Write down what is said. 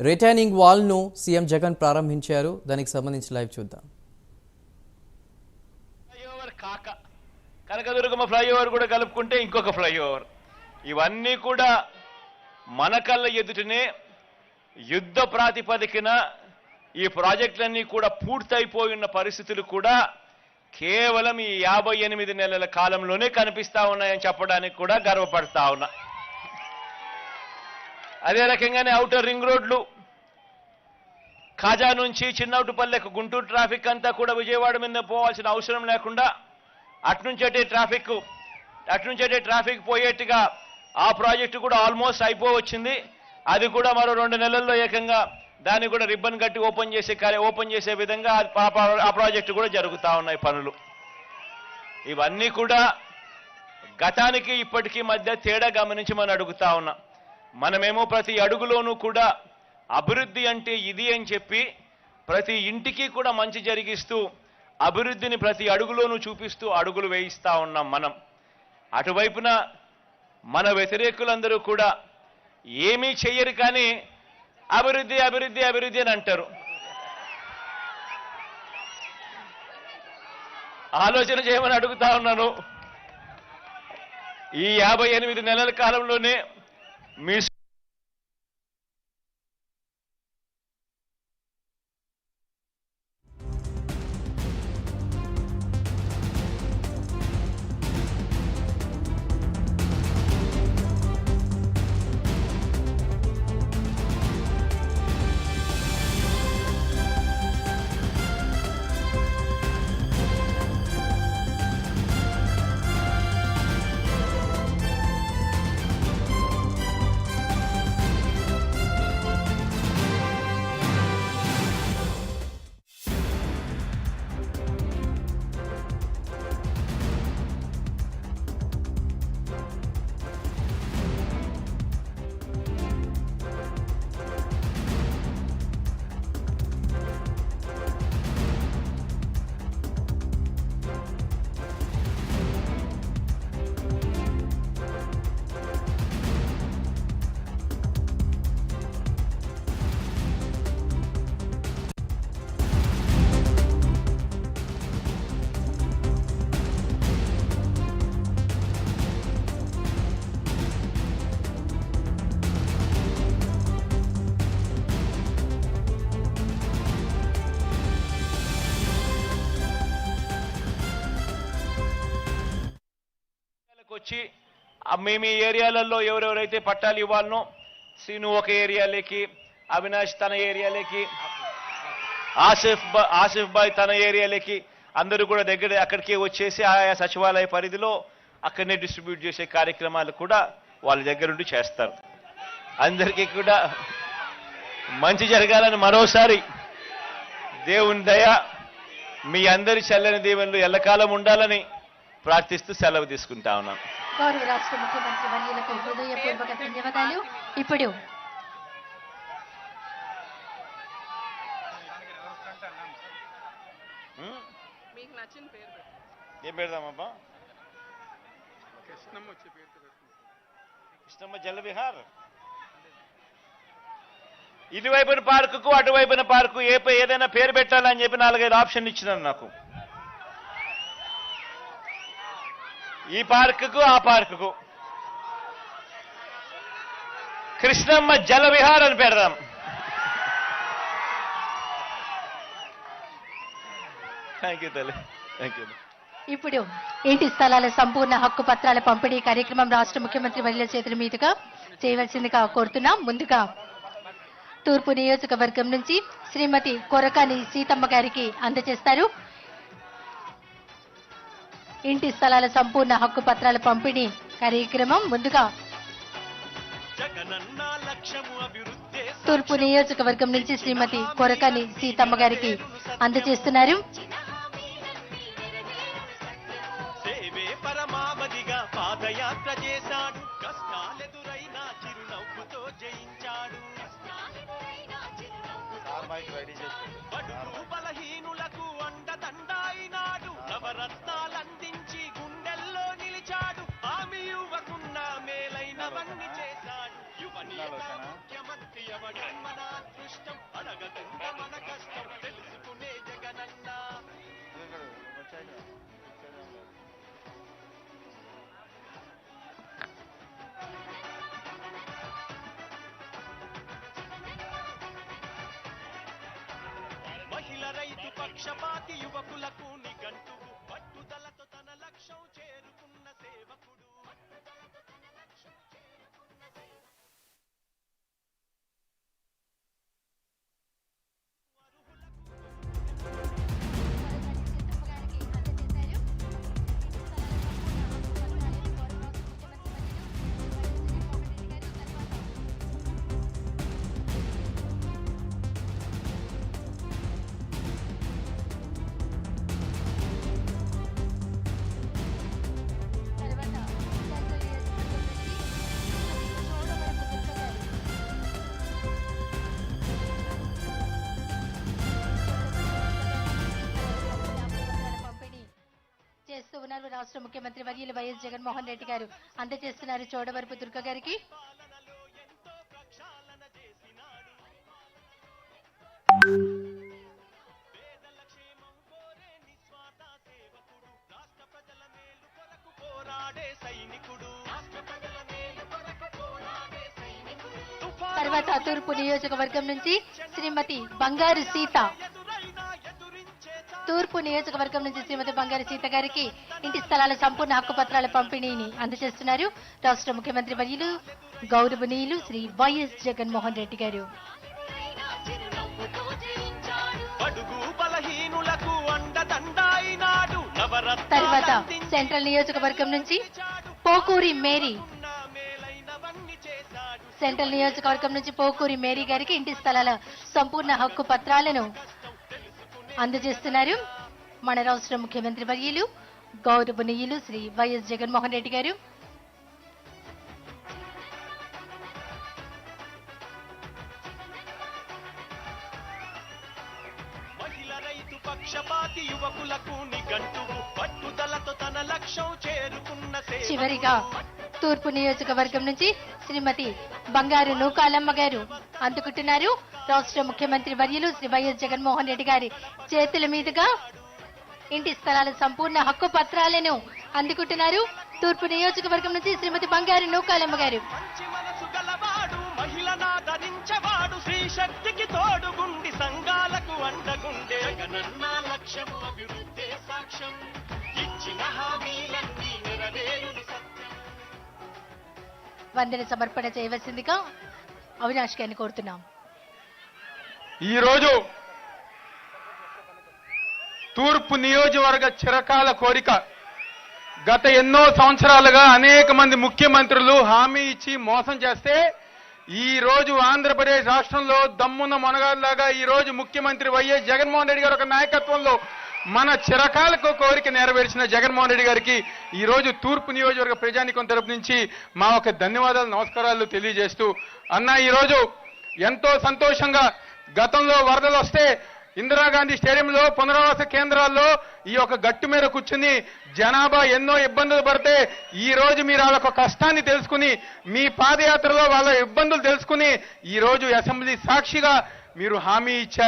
Retaining వాల్ను CM Jagan ప్రారంభించారు. దానికి సంబంధించి లైవ్ చూద్దాం. ఫ్లైఓవర్ కాక. కనకదుర్గమ్మ ఫ్లైఓవర్ కూడా కలుపుకుంటే ఇంకొక ఫ్లైఓవర్ ఇవన్నీ కూడా మన కళ్ళ ఎదుటనే యుద్ధ ప్రాతిపదికన ఈ ప్రాజెక్టులన్నీ కూడా పూర్తయిపోయి ఉన్న పరిస్థితులు కూడా కేవలం ఈ యాభై ఎనిమిది నెలల కాలంలోనే కనిపిస్తా ఉన్నాయని చెప్పడానికి కూడా గర్వపడతా ఉన్నా. అదే రకంగానే అవుటర్ రింగ్ రోడ్లు. ఖాజా నుంచి చిన్నౌటుపల్లెకు గుంటూరు ట్రాఫిక్ అంతా కూడా విజయవాడ మీద పోవాల్సిన అవసరం లేకుండా అట్నుంచటే ట్రాఫిక్ అట్నుంచటే ట్రాఫిక్ పోయేట్టుగా ఆ ప్రాజెక్టు కూడా ఆల్మోస్ట్ అయిపోవచ్చింది. అది కూడా మరో రెండు నెలల్లో ఏకంగా దాన్ని కూడా రిబ్బన్ కట్టి ఓపెన్ చేసే కార్య ఓపెన్ చేసే విధంగా పా- ఆ ప్రాజెక్టు కూడా జరుగుతూ ఉన్నాయి పనులు. ఇవన్నీ కూడా గతానికి ఇప్పటికీ మధ్య తేడా గమనించి మనం అడుగుతా ఉన్నాం. మనమేమో ప్రతి అడుగులోనూ కూడా అభివృద్ధి అంటే ఇది అని చెప్పి ప్రతి ఇంటికి కూడా మంచి జరిగిస్తూ అభివృద్ధిని ప్రతి అడుగులోనూ చూపిస్తూ అడుగులు వేయిస్తూ ఉన్నాం మనం. అటువైపున మన వ్యతిరేకులందరూ కూడా ఏమీ చెయ్యరు కానీ అభివృద్ధి అభివృద్ధి అభివృద్ధి అని అంటారు. ఆలోచన చేయమని అడుగుతా ఉన్నాను. ఈ యాభై ఎనిమిది నెలల కాలంలోనే మీ వచ్చి మేము ఈ ఏరియాలలో ఎవరెవరైతే పట్టాలు ఇవ్వాలనో శ్రీను ఒక ఏరియాలోకి అవినాష్ తన ఏరియాలోకి ఆసిఫ్ ఆసిఫ్ బాయ్ తన ఏరియాలోకి అందరూ కూడా దగ్గర అక్కడికి వచ్చేసి ఆయా సచివాలయ పరిధిలో అక్కడనే డిస్ట్రిబ్యూట్ చేసే కార్యక్రమాలు కూడా వాళ్ళ దగ్గరుండి చేస్తారు. అందరికీ కూడా మంచి జరగాలని మరోసారి దేవుని దయ మీ అందరి చల్లని దీవెనలు ఎల్లకాలం ఉండాలని ప్రార్థిస్తూ సెలవు తీసుకుంటా ఉన్నాను గౌరవ రాష్ట్ర ముఖ్యమంత్రి వర్యులకు హృదయపూర్వక ధన్యవాదాలు. ఇప్పుడు ఉం? మీకు నచ్చిన పేరు పెట్టండి. ఏం పెడదామబ్బా? కృష్ణమ్మ వచ్చే పేరుతో పెట్టుకుంటాం. కృష్ణమ్మ జలవిహార్ ఇటువైపున పార్కుకు అటువైపున పార్కు ఏ ఏదైనా పేరు పెట్టాలని చెప్పి నాలుగైదు ఆప్షన్ ఇచ్చినాను నాకు. ఈ పార్కుకు ఆ పార్కుకు. కృష్ణమ్మ జల విహార్ అని పెడదాం. థ్యాంక్ యూ తల్లి. థ్యాంక్ యూ ఇప్పుడు ఇంటి స్థలాల సంపూర్ణ హక్కు పత్రాల పంపిణీ కార్యక్రమం రాష్ట్ర ముఖ్యమంత్రి వల్ల చేతుల మీదుగా చేయవలసిందిగా కోరుతున్నాం. ముందుగా తూర్పు నియోజకవర్గం నుంచి శ్రీమతి కొరకాని సీతమ్మ గారికి అందజేస్తారు. ఇంటి స్థలాల సంపూర్ణ హక్కు పత్రాల పంపిణీ కార్యక్రమం ముందుగా తూర్పు నియోజకవర్గం నుంచి శ్రీమతి కొరకాని సీతమ్మ గారికి అందజేస్తున్నారు. పాదయాత్ర చేశాడు. కష్టాలెదురైనా చిరునవ్వుతో జయించాడు. బడుగు బలహీనులకు అండదండాయినాడు. నవరత్నాలందించి గుండెల్లో నిలిచాడు. ఆమె యువకున్న మేలైనవన్నీ చేశాడు. యువ నేత ముఖ్యమంత్రి ఎవడం? మన అదృష్టం అడగకుండా మన కష్టం తెలుసుకునే జగనన్న మహిళ పక్షపాతి యువకులకు నిఘంటువు. ఉన్నారు. రాష్ట్ర ముఖ్యమంత్రి వర్యులు వైఎస్ జగన్మోహన్ రెడ్డి గారు అందజేస్తున్నారు. చోడవరపు దుర్గ గారికి. తర్వాత తూర్పు నియోజకవర్గం నుంచి శ్రీమతి బంగారు సీత తూర్పు నియోజకవర్గం నుంచి శ్రీమతి బంగారు సీత గారికి ఇంటి స్థలాల సంపూర్ణ హక్కు పత్రాల పంపిణీని అందజేస్తున్నారు. రాష్ట్ర ముఖ్యమంత్రి వర్యులు గౌరవనీయులు శ్రీ వైఎస్ జగన్మోహన్ రెడ్డి గారు. తర్వాత సెంట్రల్ నియోజకవర్గం నుంచి పోకూరి మేరీ. సెంట్రల్ నియోజకవర్గం నుంచి పోకూరి మేరీ గారికి ఇంటి స్థలాల సంపూర్ణ హక్కు పత్రాలను అందజేస్తున్నారు మన రాష్ట్ర ముఖ్యమంత్రి వర్యులు గౌరవనీయులు శ్రీ వైఎస్ జగన్మోహన్ రెడ్డి గారు. చివరిగా తూర్పు నియోజకవర్గం నుంచి శ్రీమతి బంగారు నూకాలమ్మ గారు అందుకుంటున్నారు. రాష్ట్ర ముఖ్యమంత్రి వర్యులు శ్రీ వైఎస్ జగన్మోహన్ రెడ్డి గారి చేతుల మీదుగా ఇంటి స్థలాల సంపూర్ణ హక్కు పత్రాలను అందుకుంటున్నారు. తూర్పు నియోజకవర్గం నుంచి శ్రీమతి బంగారు నూకాలమ్మ గారు. సంఘాలకు అండగుండే జగనన్న లక్ష్యం సాక్ష్యం. వందన సమర్పణ చేయవలసిందిగా అవినాష్ గారిని కోరుతున్నాం. ఈరోజు తూర్పు నియోజకవర్గ చిరకాల కోరిక. గత ఎన్నో సంవత్సరాలుగా అనేక మంది ముఖ్యమంత్రులు హామీ ఇచ్చి మోసం చేస్తే ఈ రోజు ఆంధ్రప్రదేశ్ రాష్ట్రంలో దమ్మున్న మొనగాల్లాగా ఈ రోజు ముఖ్యమంత్రి వైఎస్ జగన్మోహన్ రెడ్డి గారి ఒక నాయకత్వంలో మన చిరకాలకు కోరిక నెరవేర్చిన జగన్మోహన్ రెడ్డి గారికి ఈ రోజు తూర్పు నియోజకవర్గ ప్రజానికం తరపు నుంచి మా ఒక ధన్యవాదాలు నమస్కారాలు తెలియజేస్తూ అన్న ఈ రోజు ఎంతో సంతోషంగా గతంలో వరదలు వస్తే ఇందిరాగాంధీ స్టేడియంలో పునరావాస కేంద్రాల్లో ఈ యొక్క గట్టు మీద కూర్చుని జనాభా ఎన్నో ఇబ్బందులు పడితే ఈ రోజు మీరు వాళ్ళ కష్టాన్ని తెలుసుకుని మీ పాదయాత్రలో వాళ్ళ ఇబ్బందులు తెలుసుకుని ఈ రోజు అసెంబ్లీ సాక్షిగా మీరు హామీ ఇచ్చారు.